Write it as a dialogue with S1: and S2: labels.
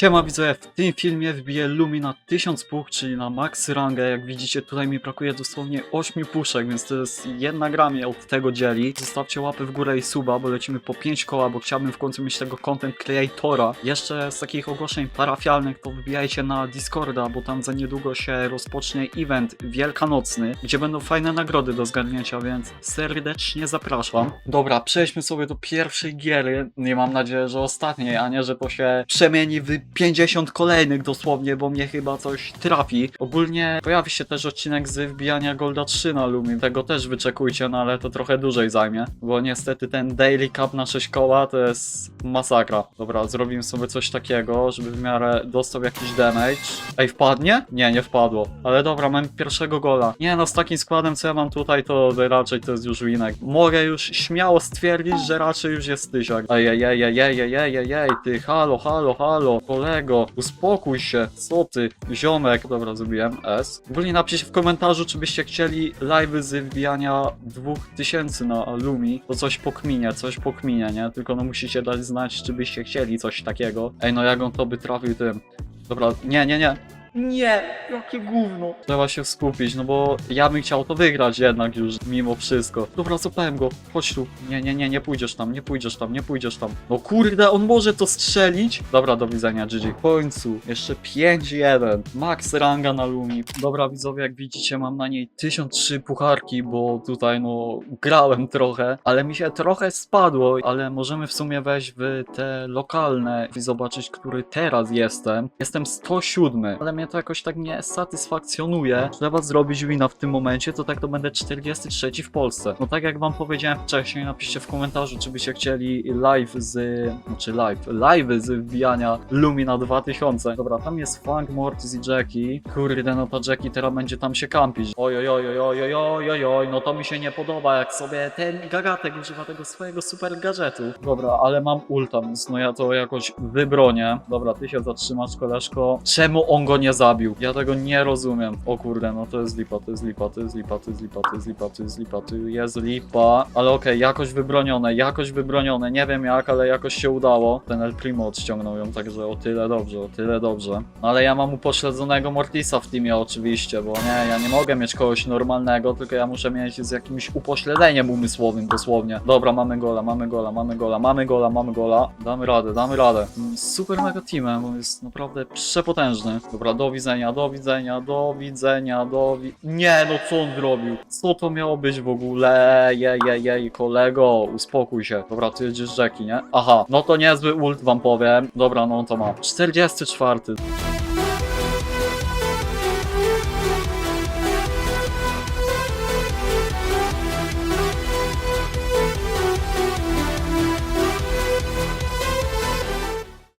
S1: Siema widzowie, w tym filmie wbiję Lumi na 1000 puch, czyli na max rangę. Jak widzicie tutaj mi brakuje dosłownie 8 puszek, więc to jest jedna gra mnie od tego dzieli. Zostawcie łapy w górę i suba, bo lecimy po 5 koła, bo chciałbym w końcu mieć tego content creatora. Jeszcze z takich ogłoszeń parafialnych to wbijajcie na Discorda, bo tam za niedługo się rozpocznie event wielkanocny, gdzie będą fajne nagrody do zgarnięcia, więc serdecznie zapraszam. Dobra, przejdźmy sobie do pierwszej giery. Nie mam nadzieję, że ostatniej, a nie, że to się przemieni w 50 kolejnych dosłownie, bo mnie chyba coś trafi. Ogólnie pojawi się też odcinek z wbijania Golda 3 na Lumi. Tego też wyczekujcie, no ale to trochę dłużej zajmie, bo niestety ten Daily Cup na 6 koła to jest masakra. Dobra, zrobimy sobie coś takiego, żeby w miarę dostał jakiś damage. Ej, wpadnie? Nie, nie wpadło. Ale dobra, mam pierwszego gola. Nie no, z takim składem co ja mam tutaj, to raczej to jest już winek. Mogę już śmiało stwierdzić, że raczej już jest tysiak. Ej, ej, ej, ej, ej, ej, ej, ej, ej, ty, halo, halo, halo, kolego, uspokój się, co ty, ziomek. Dobra, zrobiłem S. Ogólnie napiszcie w komentarzu, czy byście chcieli live z wbijania 2000 na Lumi, to coś pokminie, coś pokminie, nie? Tylko no musicie dać znać, czy byście chcieli coś takiego. Ej, no jak on to by trafił tym. Dobra, nie, nie, nie. Nie, jakie gówno. Trzeba się skupić, no bo ja bym chciał to wygrać jednak już, mimo wszystko. Dobra, zapałem go, chodź tu. Nie, nie, nie, nie pójdziesz tam, nie pójdziesz tam, nie pójdziesz tam. No kurde, on może to strzelić. Dobra, do widzenia, GG. W końcu, jeszcze 5-1. Max ranga na Lumi. Dobra, widzowie, jak widzicie, mam na niej 1003 pucharki, bo tutaj, no, grałem trochę, ale mi się trochę spadło, ale możemy w sumie wejść w te lokalne i zobaczyć, który teraz jestem. Jestem 107, ale mnie mnie to jakoś tak nie satysfakcjonuje. Trzeba zrobić wina w tym momencie, to tak to będę 43 w Polsce. No tak jak wam powiedziałem wcześniej, napiszcie w komentarzu, czy byście chcieli live z... Znaczy live, live z wbijania Lumina 2000. Dobra, tam jest Funk, Mortis i Jackie. Kurde, no ta Jackie teraz będzie tam się kampić. Oj, oj, oj, oj, oj, oj, oj, oj, no to mi się nie podoba, jak sobie ten gagatek używa tego swojego super gadżetu. Dobra, ale mam ulta, więc no ja to jakoś wybronię. Dobra, ty się zatrzymasz, koleżko. Czemu on go nie zabił? Ja tego nie rozumiem. O kurde, no to jest lipa, to jest lipa, to jest lipa, to jest lipa, to jest lipa, to jest lipa, to jest lipa. Ale okej, jakoś wybronione, jakoś wybronione. Nie wiem jak, ale jakoś się udało. Ten El Primo odściągnął ją, także o tyle dobrze, o tyle dobrze. No ale ja mam upośledzonego Mortisa w teamie oczywiście, bo nie, ja nie mogę mieć kogoś normalnego, tylko ja muszę mieć z jakimś upośledzeniem umysłowym dosłownie. Dobra, mamy gola, mamy gola, mamy gola, mamy gola, mamy gola. Damy radę, damy radę. Mm, Super mega teamem, bo jest naprawdę przepotężny. Dobra, do widzenia, do widzenia, do widzenia, do wi... Nie, no co on zrobił? Co to miało być w ogóle? Jej, jej, jej, kolego, uspokój się. Dobra, ty jedziesz rzeki, nie? Aha, no to niezły ult wam powiem. Dobra, no on to ma. 44.